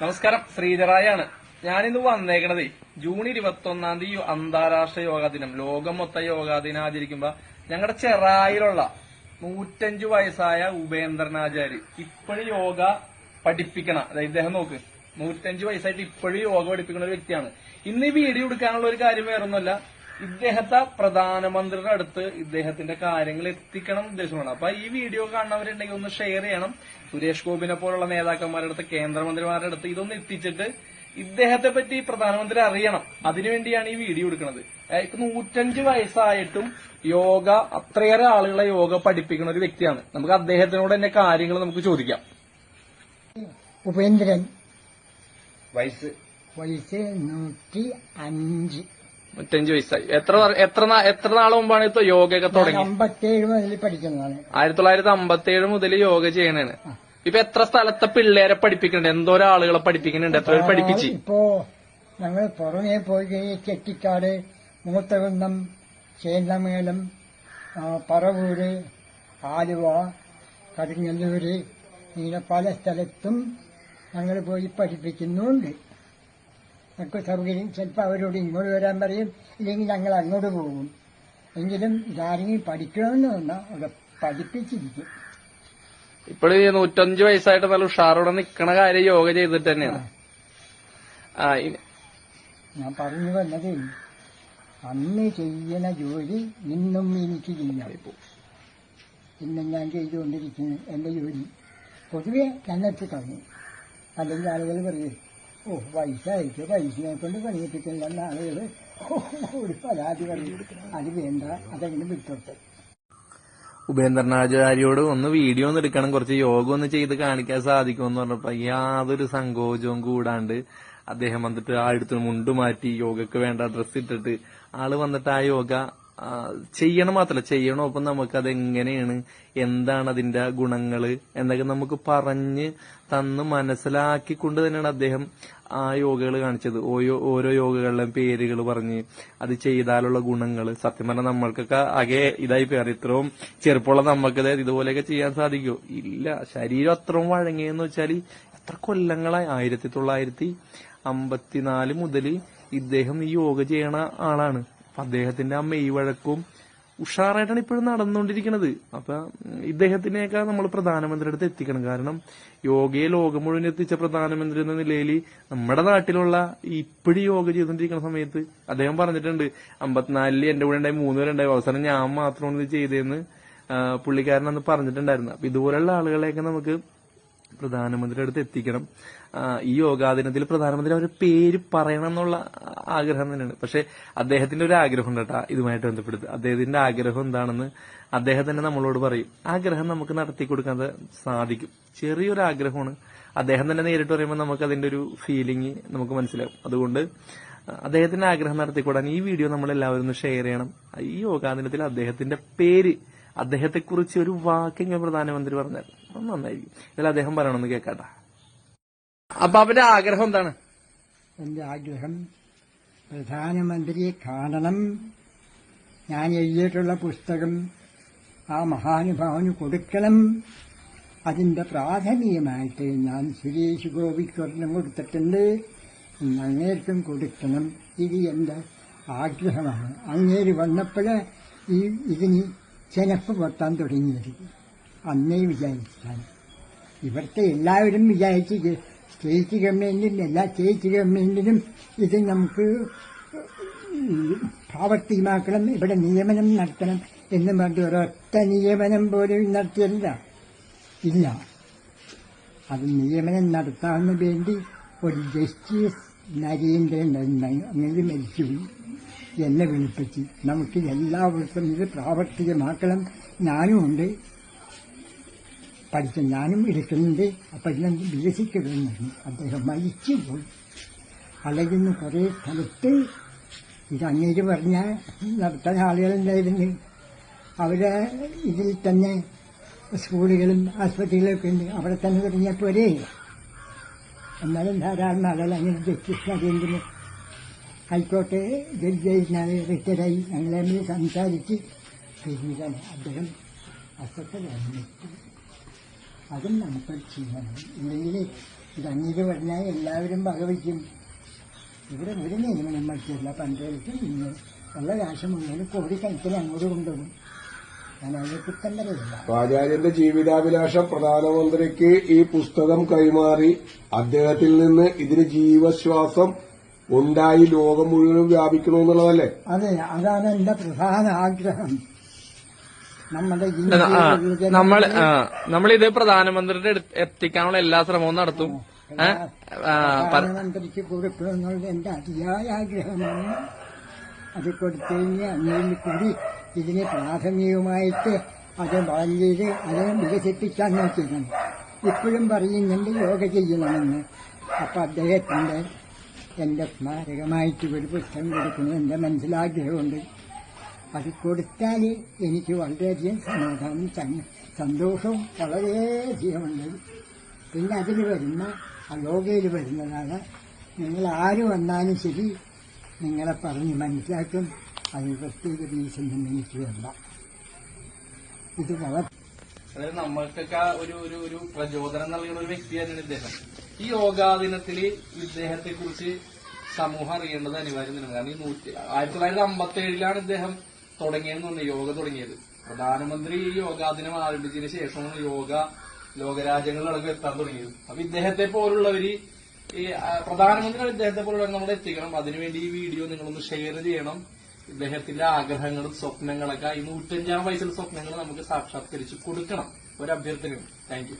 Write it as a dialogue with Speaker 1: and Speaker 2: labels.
Speaker 1: നമസ്കാരം ശ്രീധറായാണ് ഞാനിന്ന് വന്നേക്കണത് ജൂൺ ഇരുപത്തി ഒന്നാം തീയതി അന്താരാഷ്ട്ര യോഗാ ദിനം. ലോകം മൊത്ത യോഗാ ദിനം ആചരിക്കുമ്പോ ഞങ്ങളുടെ ചെറായിലുള്ള നൂറ്റഞ്ചു വയസ്സായ ഉപേന്ദ്രനാചാര്യ ഇപ്പോഴും യോഗ പഠിപ്പിക്കണ. അതായത് ഇദ്ദേഹം നോക്ക്. നൂറ്റഞ്ചു വയസ്സായിട്ട് ഇപ്പോഴും യോഗ പഠിപ്പിക്കുന്ന ഒരു വ്യക്തിയാണ്. ഇന്ന് ഈ വീഡിയോ എടുക്കാനുള്ള ഒരു കാര്യം വേറൊന്നുമല്ല. ഇദ്ദേഹത്തെ പ്രധാനമന്ത്രിയുടെ അടുത്ത് ഇദ്ദേഹത്തിന്റെ കാര്യങ്ങൾ എത്തിക്കണം ഉദ്ദേശമാണ്. അപ്പൊ ഈ വീഡിയോ കാണുന്നവരുണ്ടെങ്കിൽ ഒന്ന് ഷെയർ ചെയ്യണം. സുരേഷ് ഗോപിനെ പോലുള്ള നേതാക്കന്മാരുടെ അടുത്ത് കേന്ദ്രമന്ത്രിമാരുടെ അടുത്ത് ഇതൊന്ന് എത്തിച്ചിട്ട് ഇദ്ദേഹത്തെ പറ്റി പ്രധാനമന്ത്രി അറിയണം. അതിനുവേണ്ടിയാണ് ഈ വീഡിയോ എടുക്കുന്നത്. ഇപ്പൊ നൂറ്റഞ്ച് വയസ്സായിട്ടും യോഗ അത്രയേറെ ആളുകളെ യോഗ പഠിപ്പിക്കുന്ന ഒരു വ്യക്തിയാണ്. നമുക്ക് അദ്ദേഹത്തിനോട് തന്നെ കാര്യങ്ങൾ നമുക്ക് ചോദിക്കാം.
Speaker 2: ഉപേന്ദ്രൻ.
Speaker 3: വയസ്സ്.
Speaker 2: വയസ്സ് നൂറ്റി അഞ്ച്.
Speaker 1: നൂറ്റഞ്ച് വയസ്സായി. എത്ര എത്ര എത്ര നാൾ മുമ്പാണ് ഇപ്പൊ യോഗയൊക്കെ തുടങ്ങി
Speaker 2: അമ്പത്തിയേഴ് മുതൽ പഠിക്കുന്നതാണ്.
Speaker 1: ആയിരത്തി തൊള്ളായിരത്തി അമ്പത്തി ഏഴ് മുതൽ യോഗ ചെയ്യണേണ്. ഇപ്പൊ എത്ര സ്ഥലത്തെ പിള്ളേരെ പഠിപ്പിക്കുന്നുണ്ട്? എന്തോരം ആളുകളെ പഠിപ്പിക്കുന്നുണ്ട്? എത്ര പേര് പഠിപ്പിച്ച്?
Speaker 2: ഇപ്പോ ഞങ്ങൾ പുറമേ പോയി കഴിഞ്ഞ് ചെട്ടിക്കാട് മൂത്തകുന്നം ചേന്നമേലം പറവൂര് ആലുവ കടുങ്ങല്ലൂര് ഇങ്ങനെ പല സ്ഥലത്തും ഞങ്ങൾ പോയി പഠിപ്പിക്കുന്നുണ്ട്. ഞങ്ങൾക്ക് സൗകര്യം. ചിലപ്പോൾ അവരോട് ഇങ്ങോട്ട് വരാൻ പറയും ഇല്ലെങ്കിൽ ഞങ്ങൾ അങ്ങോട്ട് പോകും. എങ്കിലും ഇതാരെങ്കിലും പഠിക്കണമെന്ന് പറഞ്ഞാൽ അവിടെ പഠിപ്പിച്ചിരിക്കും.
Speaker 1: ഇപ്പോൾ ഈ നൂറ്റഞ്ച് വയസ്സായിട്ട് നല്ല ഉഷാറോടെ നിൽക്കണ കാര്യം യോഗ ചെയ്തിട്ട് തന്നെയാണ്.
Speaker 2: ഞാൻ പറഞ്ഞു വന്നത് അന്ന് ചെയ്യണ ജോലി ഇന്നും എനിക്ക് ചെയ്യാം. ഇന്നും ഞാൻ ചെയ്തുകൊണ്ടിരിക്കുന്നു എന്റെ ജോലി പൊതുവെ കണ്ണെത്തി കളഞ്ഞു അല്ലെങ്കിൽ ആളുകൾ പറയും ഓ വയസ്സായിട്ട് വയസ്സിനെ കൊണ്ട് പണിയെത്തിക്കില്ലെന്ന ആളുകൾ ഒരു പരാതി പറയും അത് വേണ്ട അതെങ്ങനെ വിട്ടോട്ടെ
Speaker 1: ഉപേന്ദ്രനാചാര്യോട് ഒന്ന് വീഡിയോ ഒന്ന് എടുക്കണം. കുറച്ച് യോഗ ഒന്ന് ചെയ്ത് കാണിക്കാൻ സാധിക്കുമെന്ന് പറഞ്ഞപ്പോ യാതൊരു സങ്കോചവും കൂടാണ്ട് അദ്ദേഹം വന്നിട്ട് ആ അടുത്ത് മുണ്ട് മാറ്റി യോഗക്ക് വേണ്ട ഡ്രസ്സ് ഇട്ടിട്ട് ആൾ വന്നിട്ട് ആ യോഗ ചെയ്യണം മാത്രല്ല. ചെയ്യണം ഒപ്പം നമുക്ക് അതെങ്ങനെയാണ്? എന്താണ് അതിന്റെ ഗുണങ്ങൾ? എന്നൊക്കെ നമുക്ക് പറഞ്ഞ് തന്ന് മനസ്സിലാക്കിക്കൊണ്ട് തന്നെയാണ് അദ്ദേഹം ആ യോഗകൾ കാണിച്ചത്. ഓരോ ഓരോ യോഗകളിലെയും പേരുകൾ പറഞ്ഞ് അത് ചെയ്താലുള്ള ഗുണങ്ങൾ സത്യം പറഞ്ഞാൽ നമ്മൾക്കൊക്കെ ആകെ ഇതായി പേര് ഇത്രയും ചെറുപ്പമുള്ള നമ്മൾക്ക് ഇതുപോലെയൊക്കെ ചെയ്യാൻ സാധിക്കുമോ ഇല്ല ശരീരം അത്രയും വഴങ്ങിയെന്ന് വെച്ചാൽ എത്ര കൊല്ലങ്ങളായി? ആയിരത്തി തൊള്ളായിരത്തി അമ്പത്തിനാല് മുതൽ ഇദ്ദേഹം ഈ യോഗ ചെയ്യണ ആളാണ്. അപ്പൊ അദ്ദേഹത്തിന്റെ ഈ വഴക്കും ഉഷാറായിട്ടാണ് ഇപ്പോഴും നടന്നുകൊണ്ടിരിക്കുന്നത്. അപ്പൊ ഇദ്ദേഹത്തിനേക്കാൾ നമ്മൾ പ്രധാനമന്ത്രിയുടെ അടുത്ത് എത്തിക്കണം. കാരണം യോഗയെ ലോകം മുഴുവൻ എത്തിച്ച പ്രധാനമന്ത്രി എന്ന നിലയിൽ നമ്മുടെ നാട്ടിലുള്ള ഇപ്പോഴും യോഗ ചെയ്തുകൊണ്ടിരിക്കുന്ന സമയത്ത് അദ്ദേഹം പറഞ്ഞിട്ടുണ്ട് അമ്പത്തിനാലിൽ എന്റെ കൂടെ ഉണ്ടായി മൂന്ന് പേരുണ്ടായി അവസാനം ഞാൻ മാത്രമാണ് ഇത് ചെയ്തതെന്ന് പുള്ളിക്കാരൻ അന്ന് പറഞ്ഞിട്ടുണ്ടായിരുന്നു. അപ്പൊ ഇതുപോലുള്ള ആളുകളെയൊക്കെ നമുക്ക് പ്രധാനമന്ത്രിയുടെ അടുത്ത് എത്തിക്കണം. ഈ യോഗാ ദിനത്തിൽ പ്രധാനമന്ത്രി അവരുടെ പേര് പറയണം എന്നുള്ള ആഗ്രഹം തന്നെയാണ്. പക്ഷെ അദ്ദേഹത്തിന്റെ ഒരു ആഗ്രഹം ഉണ്ട് കേട്ടോ ഇതുമായിട്ട് ബന്ധപ്പെടുത്ത്. അദ്ദേഹത്തിന്റെ ആഗ്രഹം എന്താണെന്ന് അദ്ദേഹം തന്നെ നമ്മളോട് പറയും. ആഗ്രഹം നമുക്ക് നടത്തി കൊടുക്കാൻ സാധിക്കും. ചെറിയൊരു ആഗ്രഹമാണ്. അദ്ദേഹം തന്നെ നേരിട്ട് പറയുമ്പോൾ നമുക്ക് അതിന്റെ ഒരു ഫീലിംഗ് നമുക്ക് മനസ്സിലാവും. അതുകൊണ്ട് അദ്ദേഹത്തിന്റെ ആഗ്രഹം നടത്തിക്കൂടാൻ ഈ വീഡിയോ നമ്മൾ എല്ലാവരും ഒന്ന് ഷെയർ ചെയ്യണം. ഈ യോഗാ ദിനത്തിൽ അദ്ദേഹത്തിന്റെ പേര് അദ്ദേഹത്തെക്കുറിച്ച് ഒരു വാക്കെങ്കിലും പ്രധാനമന്ത്രി പറഞ്ഞാൽ നന്നായിരിക്കും ഇതിൽ അദ്ദേഹം പറയണമെന്ന് കേൾക്കാട്ട അപ്പൊ അവന്റെ ആഗ്രഹം എന്താണ്?
Speaker 2: എന്റെ ആഗ്രഹം പ്രധാനമന്ത്രിയെ കാണണം. ഞാൻ എഴുതിയിട്ടുള്ള പുസ്തകം ആ മഹാനുഭാവന് കൊടുക്കണം. അതിന്റെ പ്രാഥമികമായിട്ട് ഞാൻ സുരേഷ് ഗോപിക്കൊരെണ്ണം കൊടുത്തിട്ടുണ്ട്. അങ്ങേർക്കും കൊടുക്കണം. ഇത് എന്റെ ആഗ്രഹമാണ്. അങ്ങേര് വന്നപ്പോൾ ഈ ഇതിന് ചെനപ്പ് പൊട്ടാൻ തുടങ്ങിയത്. അന്നേ വിചാരിച്ചാണ് ഇവിടുത്തെ എല്ലാവരും വിചാരിച്ച് സ്റ്റേറ്റ് ഗവൺമെന്റിനും എല്ലാ സ്റ്റേറ്റ് ഗവൺമെന്റിനും ഇത് നമുക്ക് പ്രാവർത്തികമാക്കണം ഇവിടെ നിയമനം നടത്തണം എന്ന് പറഞ്ഞ് ഒരൊറ്റ നിയമനം പോലും നടത്തിയല്ല. ഇല്ല. അത് നിയമനം നടത്താൻ വേണ്ടി ഒരു ജസ്റ്റിസ് നരേന്ദ്രൻ അങ്ങനെ മരിച്ചു. എന്നെ വിളിപ്പിച്ച് നമുക്ക് എല്ലാവർക്കും ഇത് പ്രാവർത്തികമാക്കണം. ഞാനും ഉണ്ട് പഠിച്ച ഞാനും എടുക്കുന്നുണ്ട്. അപ്പം എല്ലാം വികസിക്കണമെന്നു അദ്ദേഹം മരിച്ചു പോയി അല്ലെങ്കിൽ കുറേ സ്ഥലത്ത് ഇത് അങ്ങേര് പറഞ്ഞ നടത്താൻ ആളുകളുണ്ടായിരുന്നു. അവരെ ഇതിൽ തന്നെ സ്കൂളുകളും ആശുപത്രികളൊക്കെ ഉണ്ട്. അവിടെ തന്നെ തുടങ്ങിയ പോരെ. എന്നാലും ധാരാളം ആളുകൾ അങ്ങനെ ജസ്റ്റിസ് നരേന്ദ്രന് ഹൈക്കോട്ടെ ജഡ്ജായി റിട്ടയറായി. ഞങ്ങളെ സംസാരിച്ച്. പിന്നീടാണ് അദ്ദേഹം അസ്വസ്ഥനായിരുന്നു അതും നമുക്ക് ചെയ്യണം. ഇല്ലെങ്കിൽ ഇത് അങ്ങേര് പറഞ്ഞാൽ എല്ലാവരും വകവയ്ക്കും. ഇവിടെ ഒരു നിയമനം മറ്റില്ല പഞ്ചായത്ത് ഇന്ന് ഉള്ള കാശ് കോടി കണക്കിന് അങ്ങോട്ട് കൊണ്ടുപോകും
Speaker 3: ആചാര്യന്റെ ജീവിതാഭിലാഷം പ്രധാനമന്ത്രിക്ക് ഈ പുസ്തകം കൈമാറി അദ്ദേഹത്തിൽ നിന്ന് ഇതിന് ജീവശ്വാസം ഉണ്ടായി ലോകം മുഴുവൻ വ്യാപിക്കണമെന്നുള്ളതല്ലേ?
Speaker 2: അതെ അതാണ് എന്റെ പ്രധാന ആഗ്രഹം.
Speaker 1: നമ്മൾ നമ്മളിത് പ്രധാനമന്ത്രിയുടെ എത്തിക്കാനുള്ള എല്ലാ ശ്രമവും നടത്തും.
Speaker 2: പ്രധാനമന്ത്രിക്ക് കൊടുക്കണമെന്നുള്ള എന്റെ അതിയായ ആഗ്രഹമാണ്. അത് കൊടുത്തു കഴിഞ്ഞാൽ കൂടി ഇതിനെ പ്രാഥമികമായിട്ട് അത് വളരെ അത് വികസിപ്പിക്കാൻ നോക്കിയിരുന്നു. ഇപ്പോഴും പറയുന്നുണ്ട് യോഗ ചെയ്യണമെന്ന്. അപ്പൊ അദ്ദേഹത്തിന്റെ എന്റെ സ്മാരകമായിട്ട് ഒരു പുസ്തകം കൊടുക്കുന്നത് എന്റെ മനസ്സിലാഗ്രഹമുണ്ട്. അത് കൊടുത്താൽ എനിക്ക് വളരെയധികം സമാധാനം തന്നെ സന്തോഷവും വളരെയധികം ഉണ്ടത് പിന്നെ അതിൽ വരുന്ന യോഗയിൽ വരുന്നതാണ് നിങ്ങൾ ആര് വന്നാലും ശരി നിങ്ങളെ പറഞ്ഞ് മനസ്സിലാക്കും. അതിന് പ്രത്യേക റീസൺ എനിക്ക് വേണ്ട. ഇത് വളരെ
Speaker 1: അതായത് നമ്മൾക്കൊക്കെ ഒരു ഒരു ഒരു പ്രചോദനം നൽകുന്ന ഒരു വ്യക്തി തന്നെയാണ് ഇദ്ദേഹം. ഈ യോഗാ ദിനത്തിൽ ഇദ്ദേഹത്തെ കുറിച്ച് സമൂഹം അറിയേണ്ടത് അനിവാര്യം തന്നെയാണ് കാരണം ഈ നൂറ്റി ആയിരത്തി തൊള്ളായിരത്തി അമ്പത്തി ഏഴിലാണ് ഇദ്ദേഹം തുടങ്ങിയതെന്ന് പറഞ്ഞു യോഗ തുടങ്ങിയത്. പ്രധാനമന്ത്രി ഈ യോഗാദിനം ആരംഭിച്ചതിന് ശേഷമാണ് യോഗ ലോകരാജ്യങ്ങളിലടക്കം എത്താൻ തുടങ്ങിയത്. അപ്പൊ ഇദ്ദേഹത്തെ പോലുള്ളവര് ഈ പ്രധാനമന്ത്രി ഇദ്ദേഹത്തെ പോലുള്ളവർ നമ്മൾ എത്തിക്കണം. അതിനുവേണ്ടി ഈ വീഡിയോ നിങ്ങളൊന്ന് ഷെയർ ചെയ്യണം. ഇദ്ദേഹത്തിന്റെ ആഗ്രഹങ്ങളും സ്വപ്നങ്ങളൊക്കെ ഈ നൂറ്റഞ്ചാം വയസ്സിലെ സ്വപ്നങ്ങൾ നമുക്ക് സാക്ഷാത്കരിച്ച് കൊടുക്കണം. ഒരു അഭ്യർത്ഥനയുണ്ട് താങ്ക്